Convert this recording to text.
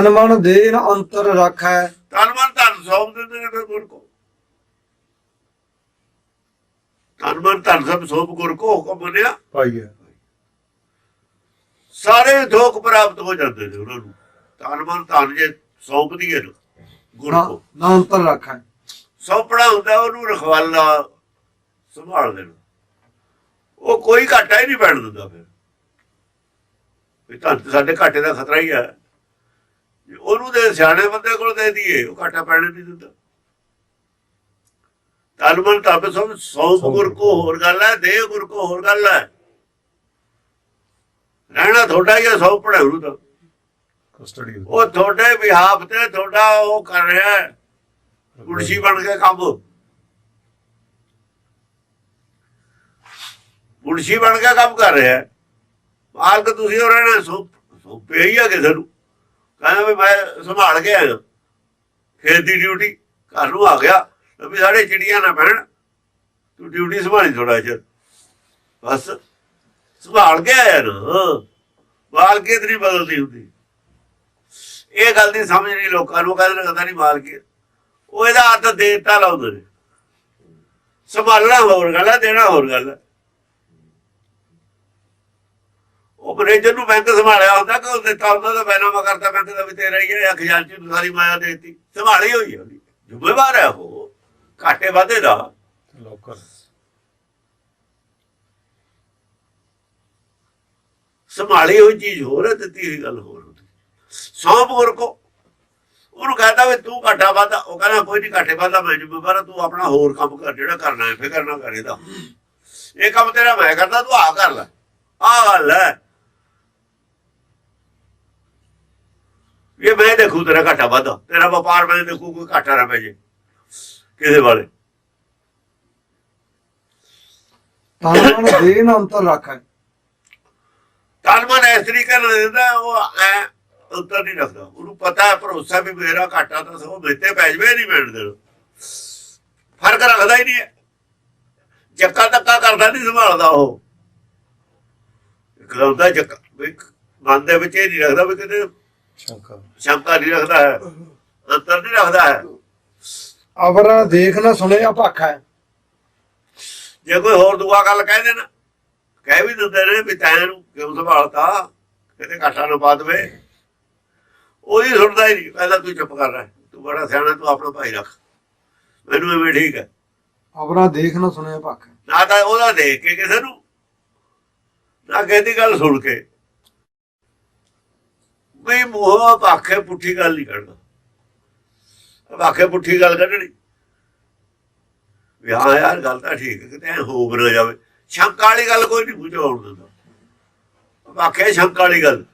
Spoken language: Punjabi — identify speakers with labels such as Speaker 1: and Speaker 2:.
Speaker 1: ਤਨ ਮਨ ਦੇਨ ਅੰਤਰ ਰੱਖੈ।
Speaker 2: ਤਨ ਮਨ ਧਨ ਸੌਂਪ ਦਿੰਦੇ ਨੇ ਫਿਰ ਗੁਰ ਕੋ। ਤਨ ਮਨ ਧਨ ਸਭ ਸੌਂਪ ਗੁਰ ਕੋ ਹੁਕਮ ਮੰਨਿਆ।
Speaker 1: ਪਾਈਏ
Speaker 2: ਸਾਰੇ ਦੁੱਖ ਪ੍ਰਾਪਤ ਹੋ ਜਾਂਦੇ ਨੇ ਉਹਨਾਂ ਨੂੰ। ਤਨ ਮਨ ਧਨ ਜੇ ਸੌਂਪ ਦੀਏ ਨਾ ਗੁਰ ਕੋ।
Speaker 1: ਨਾ ਅੰਤਰ ਰੱਖੈ।
Speaker 2: ਸੌਂਪਣਾ ਹੁੰਦਾ ਉਹਨੂੰ ਰਖਵਾਲਾ ਸੰਭਾਲ ਦੇਣਾ ਉਹ ਕੋਈ ਘਾਟਾ ਹੀ ਨਹੀਂ ਪੈਣ ਦਿੰਦਾ ਫਿਰ। ਵੀ ਤਾਂ ਸਾਡੇ ਘਾਟੇ ਦਾ ਖਤਰਾ ਹੀ ਹੈ। ਉਹਨੂੰ ਦੇ ਸਿਆਣੇ ਬੰਦੇ ਕੋਲ ਦੇ ਦਈਏ ਉਹ ਘਾਟਾ ਪੈਣ ਨਹੀਂ ਦਿੰਦਾ। ਤਨ ਮਨ ਤਪ ਸਭ ਸੌਂਪ ਗੁਰ ਕੋ ਹੋਰ ਗੱਲ ਹੈ ਦੇ ਗੁਰ ਕੋ ਹੋਰ ਗੱਲ ਹੈ। ਰਹਿਣਾ ਤੁਹਾਡਾ ਹੀ ਹੈ ਸੌਂਪ ਪੜਾਉ ਨੂੰ ਤਾਂ
Speaker 1: ਕਸਟਡੀ
Speaker 2: ਉਹ ਤੁਹਾਡੇ ਵਿਹਾਪ ਤੇ ਤੁਹਾਡਾ ਉਹ ਕਰ ਰਿਹਾ ਹੈ। ਕੁਰਸੀ ਬਣ ਕੇ ਕੰਮ। ਕੁਰਸੀ ਬਣ ਕੇ ਕੰਮ ਕਰ ਰਿਹਾ ਹੈ। ਮਾਲਕ ਤੁਸੀਂ ਹੋ ਰਹਿਣਾ ਸੋ ਸੌਂਪਿਆ ਹੀ ਆ ਕਿਸੇ ਨੂੰ। ਕਹਿੰਦਾ ਵੀ ਮੈਂ ਸੰਭਾਲ ਕੇ ਆਇਆ। ਖੇਤ ਦੀ ਡਿਊਟੀ ਘਰ ਨੂੰ ਆ ਗਿਆ। ਵੀ ਸਾਡੇ ਚਿੜੀਆਂ ਨਾ ਪੈਣ ਤੂੰ ਡਿਊਟੀ ਸੰਭਾਲੀ ਥੋੜਾ ਚਿਰ ਬਸ ਸੰਭਾਲ ਕੇ ਆਇਆ ਨਾ। ਮਾਲ ਕੇ ਬਦਲਦੀ ਹੁੰਦੀ। ਇਹ ਗੱਲ ਦੀ ਸਮਝ ਨਹੀਂ ਲੋਕਾਂ ਨੂੰ। ਕਹਿੰਦੇ ਕਹਿੰਦਾ ਨਹੀਂ ਮਾਲ ਉਹ ਇਹਦਾ ਅਰਥ ਦੇਤਾ ਲਾਉਂਦੇ ਨੇ ਸੰਭਾਲਣਾ ਹੋਰ ਗੱਲ ਹੈ, ਦੇਣਾ ਹੋਰ ਗੱਲ ਹੈ ਉਹ ਮੈਨੇਜਰ ਨੂੰ ਬੈਂਕ ਸੰਭਾਲਿਆ ਹੁੰਦਾ ਕਿ ਉਹ ਦਿੱਤਾ ਹੁੰਦਾ ਤਾਂ ਬੈਨਾਮਾ ਕਰਤਾ ਬੈਂਕ ਦਾ ਵੀ ਤੇਰਾ ਹੀ ਹੈ ਖਜ਼ਾਨਚੀ ਨੂੰ ਸਾਰੀ ਮਾਇਆ ਦੇਤੀ। ਸੰਭਾਲੀ ਹੋਈ ਹੈ ਉਹਦੀ। ਜ਼ਿੰਮੇਵਾਰ ਹੈ ਉਹ। ਘਾਟੇ ਵਾਧੇ ਦਾ।
Speaker 1: ਲੋਕਰ।
Speaker 2: ਸੰਭਾਲੀ ਹੋਈ ਚੀਜ਼ ਹੋਰ ਹੈ ਦਿੱਤੀ ਹੋਈ ਗੱਲ ਹੋਰ ਹੁੰਦੀ। ਸੌਂਪ ਗੁਰ ਕੋ। ਉਹਨੂੰ ਕਹਿੰਦਾ ਵੀ ਤੂੰ ਘਾਟਾ ਵਾਧਾ ਉਹ ਕਹਿੰਦਾ ਕੋਈ ਨਹੀਂ ਘਾਟੇ ਵਾਧਾ ਮੈਂ ਜ਼ਿੰਮੇਵਾਰ ਤੂੰ ਆਪਣਾ ਹੋਰ ਕੰਮ ਕਰ ਜਿਹੜਾ ਕਰਨਾ ਹੈ ਫਿਕਰ ਨਾ ਕਰੇ ਦਾ ਇਹ ਕੰਮ ਤੇਰਾ ਮੈਂ ਕਰਦਾ ਤੂੰ ਆ ਕਰ ਲੈ। ਆ ਗੱਲ ਹੈ। ਇਹ ਮੈਂ ਦੇਖੂ ਤੇਰਾ ਘਾਟਾ ਵਾਧਾ। ਤੇਰਾ ਵਪਾਰ ਮੈਂ ਦੇਖੂ ਕੋਈ ਘਾਟਾ ਨਾ ਪੈ ਜੇ। ਕਿਸੇ ਵਾਲੇ।
Speaker 1: ਤਨ ਮਨ ਦੇਨ ਅੰਤਰ ਰੱਖੈ
Speaker 2: ਤਨ ਮਨ ਇਸ ਤਰੀਕੇ ਨਾਲ ਦਿੰਦਾ ਉਹ ਐ ਉੱਤਰ ਨਹੀਂ ਰੱਖਦਾ। ਉਹਨੂੰ ਪਤਾ ਹੈ ਭਰੋਸਾ ਵੀ ਮੇਰਾ ਘਾਟਾ ਤਾਂ ਸੋ ਮੇਤੇ ਪੈ ਜਵੇ ਨਹੀਂ ਮਿਲਣ ਦੇਣਾ। ਫ਼ਰਕ ਰੱਖਦਾ ਹੀ ਨਹੀਂ ਜੱਕਾ ਤੱਕਾ ਕਰਦਾ ਨਹੀਂ ਸੰਭਾਲਦਾ ਉਹ। ਕਰਾਉਂਦਾ ਜੱਕਾ ਵੀ ਮਨ ਦੇ ਵਿੱਚ ਇਹ ਨਹੀਂ ਰੱਖਦਾ ਵੀ ਕਿਤੇ
Speaker 1: ਸ਼ੰਕਾ
Speaker 2: ਸ਼ੰਕਾ ਨਹੀਂ ਰੱਖਦਾ ਹੈ। ਅੰਤਰ ਨਹੀਂ ਰੱਖਦਾ ਹੈ।
Speaker 1: ਅਵਰ ਦੇਖ ਨਾ ਸੁਣੇ ਅਪਾਖੈ
Speaker 2: ਜੇ ਕੋਈ ਹੋਰ ਦੁਆ ਗੱਲ ਕਹਿ ਦੇਣਾ ਕਹਿ ਵੀ ਦਿੰਦੇ ਨੇ ਵੀ ਤੈਂ ਨੂੰ ਕਿਉਂ ਸੰਭਾਲਤਾ? ਕਿਤੇ ਘਾਟਾ ਨਾ ਪਾ ਦੇਵੇ। ਉਹ ਹੀ ਸੁਣਦਾ ਹੀ ਨਹੀਂ। ਕਹਿੰਦਾ ਤੂੰ ਚੁੱਪ ਕਰ ਰਹਿ। ਤੂੰ ਬੜਾ ਸਿਆਣਾ ਤੂੰ ਆਪਣਾ ਭਾਈ ਰੱਖ। ਮੈਨੂੰ ਐਵੇਂ ਠੀਕ ਹੈ।
Speaker 1: ਅਵਰਾ ਦੇਖ ਨਾ ਸੁਣੇ ਅਪਾਖੈ
Speaker 2: ਨਾ ਤਾਂ ਉਹਦਾ ਦੇਖ ਕੇ ਕਿਸੇ ਨੂੰ ਨਾ ਕਿਸੇ ਦੀ ਗੱਲ ਸੁਣ ਕੇ। ਵੀ ਮੂੰਹੋਂ ਭਾਖੇ ਪੁੱਠੀ ਗੱਲ ਨਹੀਂ ਕਰਦਾ ਭਾਖੇ ਪੁੱਠੀ ਗੱਲ ਕੱਢਣੀ। ਵੀ ਹਾਂ ਯਾਰ, ਗੱਲ ਤਾਂ ਠੀਕ ਕਿਤੇ ਐਂ ਹੋ ਨਾ ਜਾਵੇ। ਸ਼ੰਕਾ ਵਾਲੀ ਗੱਲ ਕੋਈ ਨਹੀਂ ਬੁਝਾਉਣ ਦਿੰਦਾ। ਭਾਖੇ ਸ਼ੰਕਾ ਵਾਲੀ ਗੱਲ।